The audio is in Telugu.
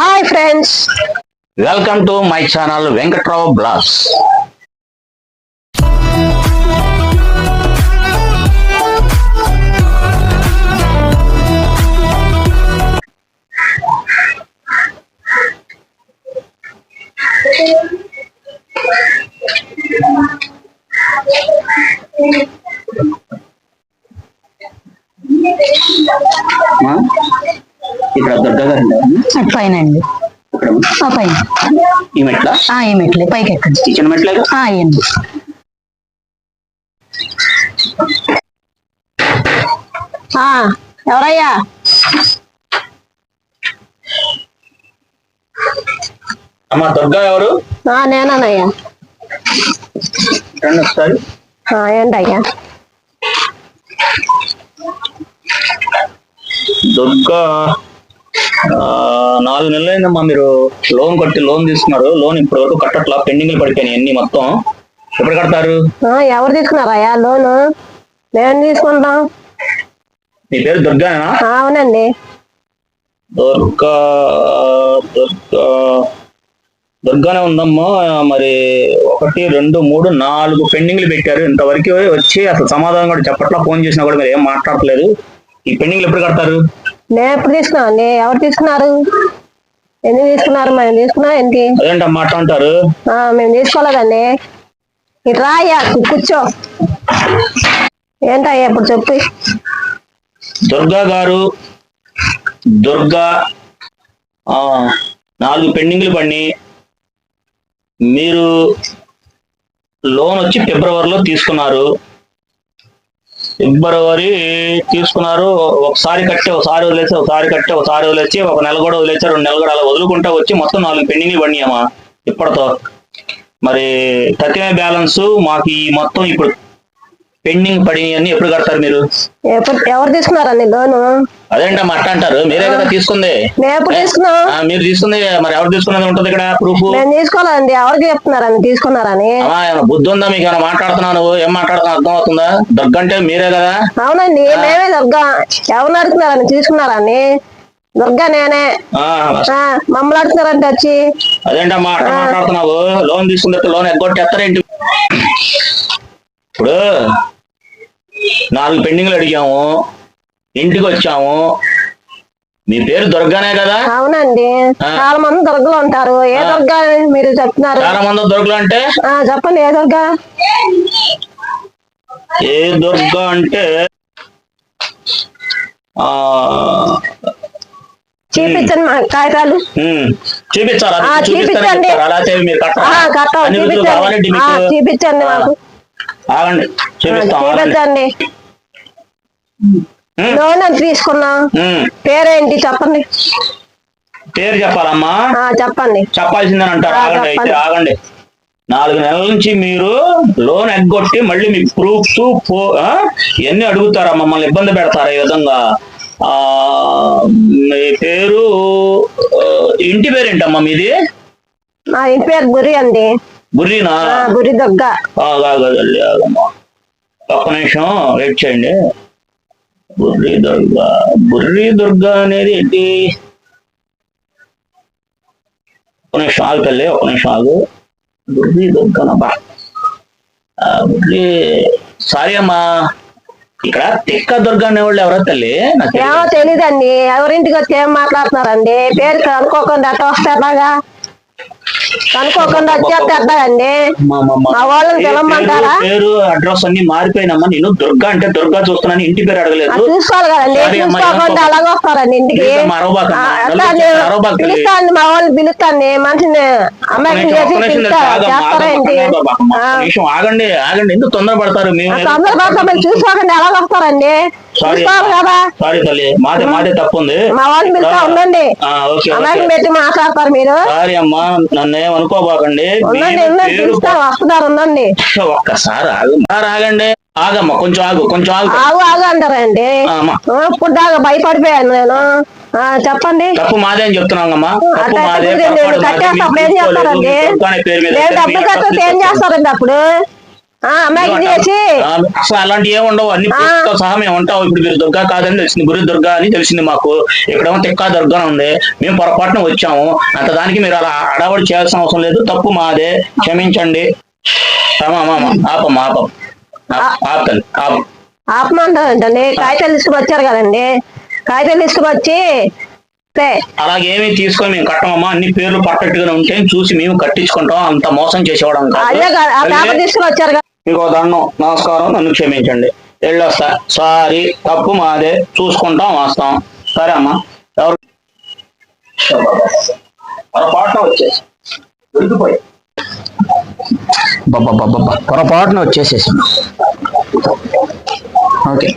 hi friends welcome to my channel Venkatrao blogs ఇక్కడ దుర్గా పైన అండి? ఇక్కడ ఆ పైన. ఈ మెట్ల? ఆ ఈ మెట్లే. పైకి ఎక్కండి చిన్న మెట్లే అయ్యండి ఎవరయ్యా? అమ్మ దుర్గా ఎవరు? ఆ, నేనేనయ్యా రండి ఒకసారి. ఏంటయ్యా? దుర్గా. నాలుగు నెలలు అయిందమ్మా మీరు లోన్ కట్టి లోన్ తీసుకున్నారు. లోన్ ఇప్పటి వరకు కట్టట్లా? పెండింగ్ పడిపోయినాయి అన్ని మొత్తం. ఎప్పుడు కడతారు? ఎవరు తీసుకున్నారయ్యా లోను? మేము తీసుకుంటాం. మీ పేరు దుర్గానా అవునండి. దుర్గా దుర్గా. దుర్గానే ఉందమ్మా. మరి ఒకటి రెండు మూడు నాలుగు పెండింగ్లు పెట్టారు. ఇంతవరకు వచ్చి అసలు సమాధానం కూడా చెప్పట్లా ఫోన్ చేసినా కూడా మీరు ఏం మాట్లాడట్లేదు. ఈ పెండింగ్లు ఎప్పుడు కడతారు? మేము ఎప్పుడు తీసుకున్నామండి ఎవరు తీసుకున్నారు? ఎందుకు తీసుకున్నారు? మేము తీసుకున్నాం ఏంటి? అదేంటమ్మా అంటారు? ఆ, మేము తీసుకోలేదండి ఇటు రాయ్యా కూర్చో. ఏంటయ్యా ఇప్పుడు చెప్పు. దుర్గా గారు దుర్గా ఆ, నాలుగు పెండింగ్లు పడి మీరు లోన్ వచ్చి ఫిబ్రవరిలో తీసుకున్నారు. ఇబ్బరు వరి తీసుకున్నారు. ఒకసారి కట్టి ఒకసారి వదిలేసి ఒకసారి కట్టి ఒకసారి వదిలేసి ఒక నెల కూడా వదిలేసి రెండు నెలలు కూడా అలా వదులుకుంటా వచ్చి మొత్తం నాలుగు పెండింగ్ పడినాయమ్మా ఇప్పటితో. మరి తక్కువ బ్యాలెన్స్ మాకు ఈ మొత్తం ఇప్పుడు పెండింగ్ పడినవన్నీ ఎప్పుడు కడతారు మీరు? ఎవరు తీసుకున్నారండి లోను? అదేంటమ్మా అట్ట అంటారు. మీరే కదా తీసుకుంది. మీరు తీసుకుంది మరి ఎవరు తీసుకున్నది ఉంటది ఇక్కడ ప్రూఫ్? మేము తీసుకోలేదండి ఎవరు చెప్తున్నారని తీసుకున్నారని బుద్ధి ఉందా మీకు? ఏమైనా మాట్లాడుతున్నావు నువ్వు ఏం మాట్లాడుతున్నావు అర్థం అవుతుందా? దుర్గ అంటే మీరే కదా? అవునండి మేమే దుర్గా ఎవరు అడుగుతున్నారని తీసుకున్నారని దుర్గా నేనే. మమ్మల్ని అడుగుతున్నారంటే వచ్చి అదేంటమ్మా అట్ట మాట్లాడుతున్నావు? లోన్ తీసుకుంటే లోన్ ఎగ్గొట్టేస్తారేంటి? ఇప్పుడు నాలుగు పెండింగ్లు అడిగాము ఇంటికి వచ్చాము. మీ పేరు దుర్గానే కదా? అవునండి. చాలా మంది దుర్గలు ఉంటారు ఏ దుర్గా అని మీరు చెప్తున్నారు? చాలా మంది దుర్గలు అంటే? ఆ, చెప్పండి ఏ దుర్గా? ఏ దుర్గ అంటే ఆ చూపించండి మా కాగితాలు. చూపించాలా? చూపించండి. చూపించండి. చూపించండి మాకు. చూపిస్తాం. చూపించండి. లోన్ ఎంత తీసుకున్నాం. పేరేంటి చెప్పండి. పేరు చెప్పాలమ్మా. చెప్పండి. చెప్పాల్సిందని అంటారు. ఆగండి అయితే. ఆగండి. నాలుగు నెలల నుంచి మీరు లోన్ ఎగ్గొట్టి మళ్ళీ మీ ప్రూఫ్స్ ఇవన్నీ అడుగుతారా? మమ్మల్ని ఇబ్బంది పెడతారా ఈ విధంగా? ఆ మీ పేరు ఇంటి పేరు ఏంటమ్మా మీది? మా ఇంటి పేరు గురి అండి. గుర్రీనా ఆ, గురి ఆగమ్మా ఒక్క నిమిషం వెయిట్ చేయండి బుర్రి దుర్గా బుర్రి దుర్గా అనేది ఏంటి? ఒక నిమిషం ఆగు తల్లి ఒక నిమిషం ఆగు. బుర్రి దుర్గానబ్బా బుర్రి సారీ అమ్మా. ఇక్కడ తిక్క దుర్గా అనేవాళ్ళు ఎవరో తల్లి. ఏమో తెలీదండి. ఎవరింటికి వచ్చి ఏం మాట్లాడుతున్నారండి? పేరు కనుక్కోకుండా ఎట్ట వస్తే ఎలాగా కనుక్కోకుండా వచ్చేస్తే ఎట్లాగండి అమ్మా, అమ్మా, అమ్మా. మా. వాళ్ళని పిలవమంటారా? పేరు- అడ్రస్ అన్ని మారిపోయినమ్మా నేను దుర్గా అంటే దుర్గా చూస్తున్నాను ఇంటి పేరు అడగలేదు. చూసుకోవాలి కదండి. చూసుకోకుండా అలాగ వస్తారండి ఇంటికి. పిలుస్తాండి మా వాళ్ళని పిలుస్తాండి. మనిషిని ఆగండి ఆగండి. ఎందుకు తొందరపడతారు? మేము ఆ తొందరపడతా మీరు చూసుకోకుండా ఎలా వస్తారండి. సారీ చూసుకోవాలి కదా. సారీ తల్లి మాదే మాదే తప్పు ఉంది మా వాళ్ళని పిలుస్తా ఉండండి. పెట్టి మాట్లాడతారు మీరు. సారీ అమ్మా నన్ను వస్తున్నారు ఉండండి. ఒక్కసారి ఆగండి. ఆగమ్మా కొంచెం ఆగు కొంచెం ఆగు. ఆగు ఆగు అంటారండి. ఇప్పుడు దాకా భయపడిపోయాను నేను. ఆ, చెప్పండి. తప్పు మాదే అని మాదే. కట్టేస్తే అప్పుడు ఏం. చేస్తారండి? నేను డబ్బులు కట్టేస్తే ఏం చేస్తారండి అప్పుడు? అలాంటివి ఏమి ఉండవు. అన్ని సహా మేము ఉంటాం. ఇప్పుడు మీరు దుర్గా కాదని తెలిసింది. గురి దుర్గా అని తెలిసింది మాకు. ఇక్కడేమో తిక్కా దుర్గా ఉంది. మేము పొరపాటున వచ్చాము. అంత దానికి మీరు అలా అడావడి చేయాల్సిన అవసరం లేదు. తప్పు మాదే. క్షమించండి. ఆపమ్మ ఆపం ఆపండి ఆప. ఆపమంటారంటండి కాగితాలు తీసుకుని కదండి. కాగితాలు తీసుకుని తే, అలాగేమీ తీసుకొని మేము కట్టమమ్మా. అన్ని పేర్లు పర్ఫెక్ట్ గానే ఉంటే చూసి మేము కట్టించుకుంటాం. అంత మోసం చేసేవాడం. అదే తీసుకుని వచ్చారు మీకు దండం నమస్కారం నన్ను క్షమించండి. వెళ్ళొస్తా సారీ తప్పు మాదే. చూసుకుంటాం వస్తాం. సరే అమ్మా. ఎవరు? పొరపాటున వచ్చేసి. దొరికిపోయి పొరపాటున వచ్చేసేసి. ఓకే.